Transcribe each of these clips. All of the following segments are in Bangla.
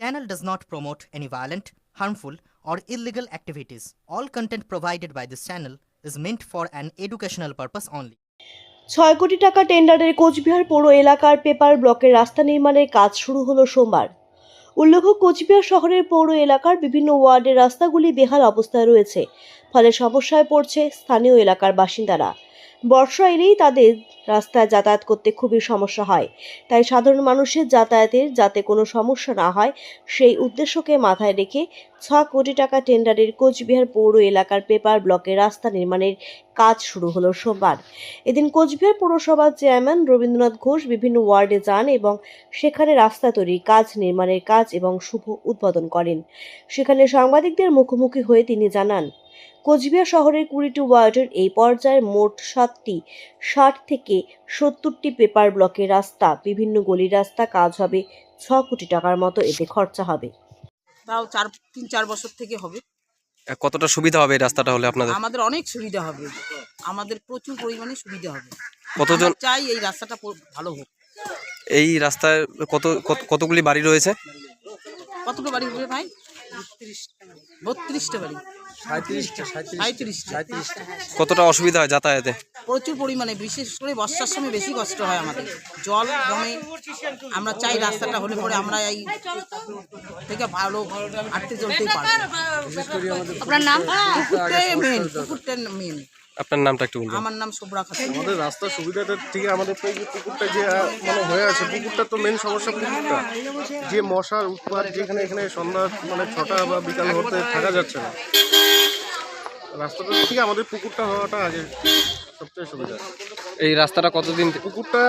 Channel does not promote any violent, harmful, or illegal activities. All content provided by this channel is meant for an educational purpose only. ছয় কোটি টাকা টেন্ডারের কোচবিহার পৌর এলাকার পেপার ব্লকের রাস্তা নির্মাণের কাজ শুরু হলো সোমবার উল্লেখ্য কোচবিহার শহরের পৌর এলাকার বিভিন্ন ওয়ার্ডের রাস্তাগুলি বেহাল অবস্থায় রয়েছে ফলে সমস্যায় পড়ছে স্থানীয় এলাকার বাসিন্দারা বর্ষা এলেই তাদের রাস্তায় যাতায়াত করতে খুবই সমস্যা হয়। তাই সাধারণ মানুষের যাতায়াতের যাতে কোনো সমস্যা না হয়, সেই উদ্দেশ্যকে মাথায় রেখে ছ কোটি টাকা টেন্ডারের কোচবিহার পৌর এলাকার পেপার ব্লকে রাস্তা নির্মাণের কাজ শুরু হলো সোমবার। এদিন কোচবিহার পৌরসভার চেয়ারম্যান রবীন্দ্রনাথ ঘোষ বিভিন্ন ওয়ার্ডে যান এবং সেখানে রাস্তা তৈরির কাজ, নির্মাণের কাজ এবং শুভ উদ্বোধন করেন। সেখানে সাংবাদিকদের মুখোমুখি হয়ে তিনি জানান কোচবিহার শহরের কুড়িটি ওয়ার্ডের এই পর্যায়ে মোট সাতটি ষাট থেকে সত্তরটি পেপার ব্লকের রাস্তা বিভিন্ন গলির রাস্তা কাজ হবে ছ কোটি টাকার মতো এতে খরচা হবে। তাও চার তিন চার বছর থেকে হবে। কতটা সুবিধা হবে এই রাস্তাটা হলে আপনাদের? আমাদের অনেক সুবিধা হবে। আমাদের প্রচুর পরিমাণে সুবিধা হবে। কতজন? আমরা চাই এই রাস্তাটা প- ভালো হোক। এই রাস্তায় কত কত- কতগুলি বাড়ি রয়েছে? কতটা বাড়ি হবে ভাই? বত্রিশটা বাড়ি। সাঁত্রিশটা কতটা অসুবিধা হয় যাতায়াতে? প্রচুর পরিমাণে বিশেষ করে বর্ষার সময় বেশি কষ্ট হয় আমাদের। জল জমে আমরা চাই রাস্তাটা হলে পরে আমরা এই থেকে ভালো হাঁটতে চলতেই পারব। আপনার নাম? পুকুরটাই মেন পুকুরটা মেন আপনার নামটা একটু বলবেন। আমার নাম শুভ্রা খাতুন। আমাদের রাস্তার সুবিধাটা ঠিক আমাদের তো এই যে পুকুরটা যে মানে হয়ে আছে পুকুরটা তো মেন সমস্যা পুকুরটা। যে মশার উৎপাত যেখানে এখানে সন্ধ্যা মানে ছটা বা বিকাল হতে থাকা যাচ্ছে না। রাস্তাটা ঠিক আমাদের পুকুরটা হওয়াটা আগে। সবচেয়ে সুবিধা। এই রাস্তাটা কতদিন পুকুরটা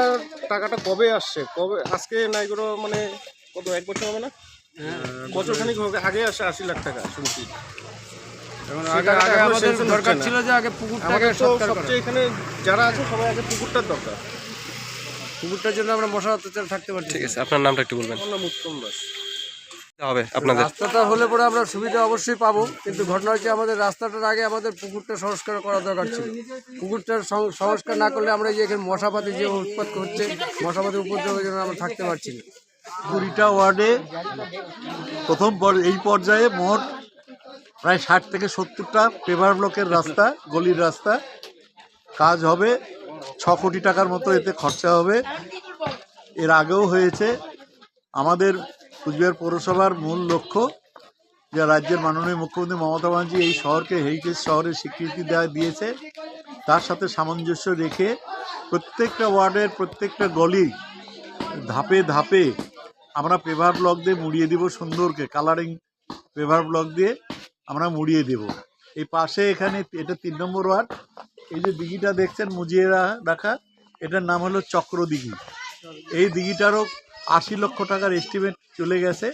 টাকাটা কবে আসছে? কবে আজকে নাই করে মানে কত এক বছর হবে না? বছর খানিক হবে আগে আসে আশি লাখ টাকা শুনছি। যারা আছে সবাই আগে পুকুরটার দরকার। পুকুরটার জন্য আমরা মশা অত্যাচার থাকতে পারছি। ঠিক আছে আপনার নামটা একটু বলবেন। আমার নাম উত্তম দাস। হবে আপনাদের। রাস্তাটা হলে পরে আমরা সুবিধা অবশ্যই পাবো কিন্তু ঘটনা হচ্ছে আমাদের রাস্তাটার আগে আমাদের পুকুরটা সংস্কার করা দরকার ছিল। পুকুরটার সং- সংস্কার না করলে আমরা যে এখানে মশাপাতি যে উৎপাত হচ্ছে মশাপাতি উপদ্রবের জন্য আমরা থাকতে পারছি না। কুড়িটা ওয়ার্ডে প্রথম পর- এই পর্যায়ে মোট প্রায় ষাট থেকে সত্তরটা পেভার ব্লকের রাস্তা গলির রাস্তা। কাজ হবে ছ কোটি টাকার মতো এতে খরচা হবে। এর আগেও হয়েছে। আমাদের কুচবিহার পৌরসভার মূল লক্ষ্য যে রাজ্যের মাননীয় মুখ্যমন্ত্রী মমতা ব্যানার্জি এই শহরকে হেরিটেজ শহরের স্বীকৃতি দেওয়া দিয়েছে, তার সাথে সামঞ্জস্য রেখে প্রত্যেকটা ওয়ার্ডের প্রত্যেকটা গলি ধাপে ধাপে আমরা পেভার ব্লক দিয়ে মুড়িয়ে দিব সুন্দরকে কালারিং পেভার ব্লক দিয়ে আমরা মুড়িয়ে দেব। এই পাশে এখানে এটা তিন নম্বর ওয়ার্ড, এই যে দিঘিটা দেখছেন মুজিয়ে রাখা, এটার নাম হলো চক্র দিঘি এই দিঘিটারও আশি লক্ষ টাকার এস্টিমেট চলে গেছে।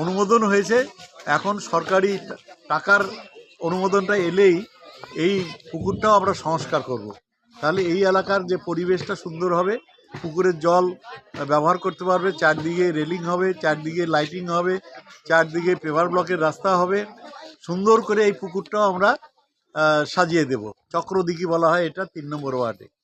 অনুমোদন হয়েছে। এখন সরকারি টাকার অনুমোদনটা এলেই এই পুকুরটাও আমরা সংস্কার করব। তাহলে এই এলাকার যে পরিবেশটা সুন্দর হবে, পুকুরের জল ব্যবহার করতে পারবে, চারদিকে রেলিং হবে, চারদিকে লাইটিং হবে, চারদিকে পেভার ব্লকের রাস্তা হবে। সুন্দর করে এই পুকুরটাও আমরা সাজিয়ে দেব। চক্রদিঘি বলা হয় এটা, তিন নম্বর ওয়ার্ডে।